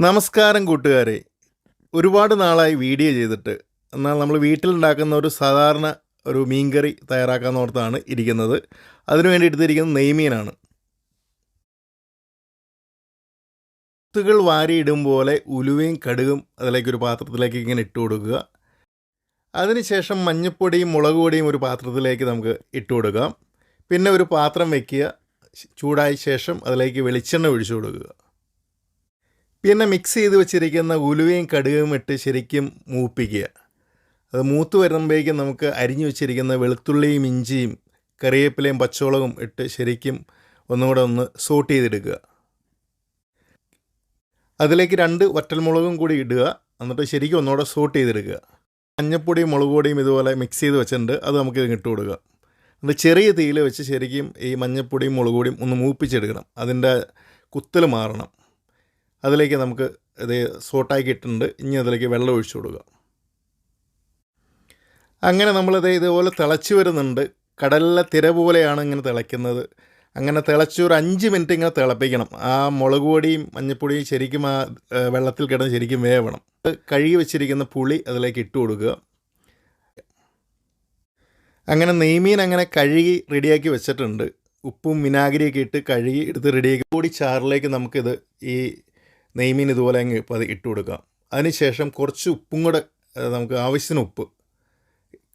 നമസ്കാരം കൂട്ടുകാരെ. ഒരുപാട് നാളായി വീഡിയോ ചെയ്തിട്ട്. എന്നാൽ നമ്മൾ വീട്ടിലുണ്ടാക്കുന്ന ഒരു സാധാരണ ഒരു മീൻകറി തയ്യാറാക്കാൻ ഓർത്താണ് ഇരിക്കുന്നത്. അതിനു വേണ്ടി എടുത്തിരിക്കുന്നത് നെയ്മീനാണ്. വിത്തുകൾ വാരിയിടും പോലെ ഉലുവയും കടുകും അതിലേക്ക് ഒരു പാത്രത്തിലേക്ക് ഇങ്ങനെ ഇട്ട് കൊടുക്കുക. അതിനുശേഷം മഞ്ഞപ്പൊടിയും മുളക് പൊടിയും ഒരു പാത്രത്തിലേക്ക് നമുക്ക് ഇട്ട് കൊടുക്കാം. പിന്നെ ഒരു പാത്രം വയ്ക്കുക ചൂടായ ശേഷം അതിലേക്ക് വെളിച്ചെണ്ണ ഒഴിച്ചു കൊടുക്കുക. പിന്നെ മിക്സ് ചെയ്ത് വെച്ചിരിക്കുന്ന ഉലുവയും കടുകയും ഇട്ട് ശരിക്കും മൂപ്പിക്കുക. അത് മൂത്ത് വരുമ്പോഴേക്കും നമുക്ക് അരിഞ്ഞു വെച്ചിരിക്കുന്ന വെളുത്തുള്ളിയും ഇഞ്ചിയും കറിവേപ്പിലയും പച്ചമുളകും ഇട്ട് ശരിക്കും ഒന്നുകൂടെ ഒന്ന് സോട്ട് ചെയ്തെടുക്കുക. അതിലേക്ക് രണ്ട് വറ്റൽമുളകും കൂടി ഇടുക. എന്നിട്ട് ശരിക്കും ഒന്നുകൂടെ സോട്ട് ചെയ്തെടുക്കുക. മഞ്ഞപ്പൊടിയും മുളക് പൊടിയും ഇതുപോലെ മിക്സ് ചെയ്ത് വെച്ചിട്ടുണ്ട്. അത് നമുക്ക് ഇട്ട് കൊടുക്കുക എന്നിട്ട് ചെറിയ തീയിൽ വെച്ച് ശരിക്കും ഈ മഞ്ഞപ്പൊടിയും മുളക് പൊടിയും ഒന്ന് മൂപ്പിച്ചെടുക്കണം. അതിന്റെ കുത്തൽ മാറണം. അതിലേക്ക് നമുക്ക് ഇത് സോട്ടാക്കി ഇട്ടിട്ടുണ്ട് ഇനി അതിലേക്ക് വെള്ളം ഒഴിച്ചു കൊടുക്കുക. അങ്ങനെ നമ്മളിത് ഇതുപോലെ തിളച്ച് വരുന്നുണ്ട്. കടലിലെ തിര പോലെയാണ് ഇങ്ങനെ തിളയ്ക്കുന്നത്. അങ്ങനെ തിളച്ച് ഒരു അഞ്ച് മിനിറ്റ് ഇങ്ങനെ തിളപ്പിക്കണം. ആ മുളക് പൊടിയും മഞ്ഞപ്പൊടിയും ശരിക്കും ആ വെള്ളത്തിൽ കിടന്ന് ശരിക്കും വേവണം. കഴുകി വെച്ചിരിക്കുന്ന പുളി അതിലേക്ക് ഇട്ട് കൊടുക്കുക. അങ്ങനെ നെയ്മീൻ അങ്ങനെ കഴുകി റെഡിയാക്കി വെച്ചിട്ടുണ്ട്. ഉപ്പും വിനാഗിരിയൊക്കെ ഇട്ട് കഴുകി എടുത്ത് റെഡിയാക്കി പൊടി ചാറിലേക്ക് നമുക്കിത് ഈ നെയ്മീൻ ഇതുപോലെ അങ്ങ് അത് ഇട്ട് കൊടുക്കാം അതിനുശേഷം കുറച്ച് ഉപ്പും കൂടെ നമുക്ക് ആവശ്യത്തിന് ഉപ്പ്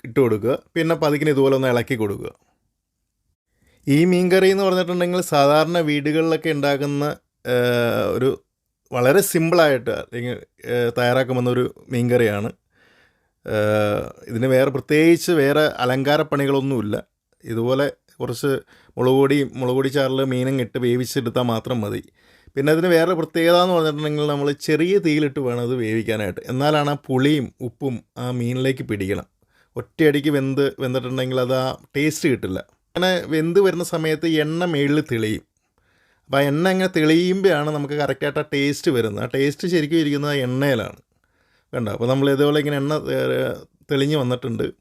ഇട്ട് കൊടുക്കുക. പിന്നെ പതുക്കിന് ഇതുപോലെ ഒന്ന് ഇളക്കി കൊടുക്കുക. ഈ മീൻകറി എന്ന് പറഞ്ഞിട്ടുണ്ടെങ്കിൽ സാധാരണ വീടുകളിലൊക്കെ ഉണ്ടാക്കുന്ന ഒരു വളരെ സിമ്പിളായിട്ട് അല്ലെങ്കിൽ തയ്യാറാക്കുമെന്ന ഒരു മീൻകറിയാണ്. ഇതിന് വേറെ പ്രത്യേകിച്ച് വേറെ അലങ്കാര പണികളൊന്നുമില്ല. ഇതുപോലെ കുറച്ച് മുളക് പൊടിയും മുളക് പൊടി ചാറിൽ മീനും ഇട്ട് വേവിച്ചെടുത്താൽ മാത്രം മതി. പിന്നെ അതിന് വേറെ പ്രത്യേകത എന്ന് പറഞ്ഞിട്ടുണ്ടെങ്കിൽ നമ്മൾ ചെറിയ തീയിലിട്ട് വേണം അത് വേവിക്കാനായിട്ട്. എന്നാലാണ് ആ പുളിയും ഉപ്പും ആ മീനിലേക്ക് പിടിക്കണം. ഒറ്റയടിക്ക് വെന്ത് വെന്തിട്ടുണ്ടെങ്കിൽ അത് ആ ടേസ്റ്റ് കിട്ടില്ല. അങ്ങനെ വെന്ത് വരുന്ന സമയത്ത് എണ്ണ മേളിൽ തെളിയും. അപ്പോൾ ആ എണ്ണ അങ്ങനെ തെളിയുമ്പോഴാണ് നമുക്ക് കറക്റ്റായിട്ട് ആ ടേസ്റ്റ് വരുന്നത്. ആ ടേസ്റ്റ് ശരിക്കും ഇരിക്കുന്നത് ആ എണ്ണയിലാണ്. കണ്ടോ? അപ്പോൾ നമ്മൾ ഇതേപോലെ ഇങ്ങനെ എണ്ണ തെളിഞ്ഞ് വന്നിട്ടുണ്ട്.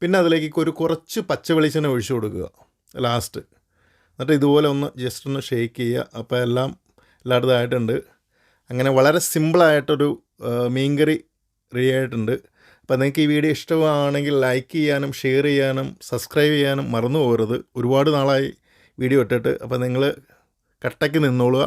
പിന്നെ അതിലേക്ക് ഒരു കുറച്ച് പച്ച വെളിച്ചെണ്ണ ഒഴിച്ചു കൊടുക്കുക. ലാസ്റ്റ് എന്നിട്ട് ഇതുപോലെ ഒന്ന് ജസ്റ്റ് ഒന്ന് ഷേക്ക് ചെയ്യുക. അപ്പോൾ എല്ലാം എല്ലായിടത്തും ആയിട്ടുണ്ട് അങ്ങനെ വളരെ സിമ്പിളായിട്ടൊരു മീൻകറി റെഡി ആയിട്ടുണ്ട് അപ്പോൾ നിങ്ങൾക്ക് ഈ വീഡിയോ ഇഷ്ടമാണെങ്കിൽ ലൈക്ക് ചെയ്യാനും ഷെയർ ചെയ്യാനും സബ്സ്ക്രൈബ് ചെയ്യാനും മറന്നു പോകരുത്. ഒരുപാട് നാളായി വീഡിയോ ഇട്ടിട്ട്. അപ്പോൾ നിങ്ങൾ കട്ടയ്ക്ക് നിന്നോളുക.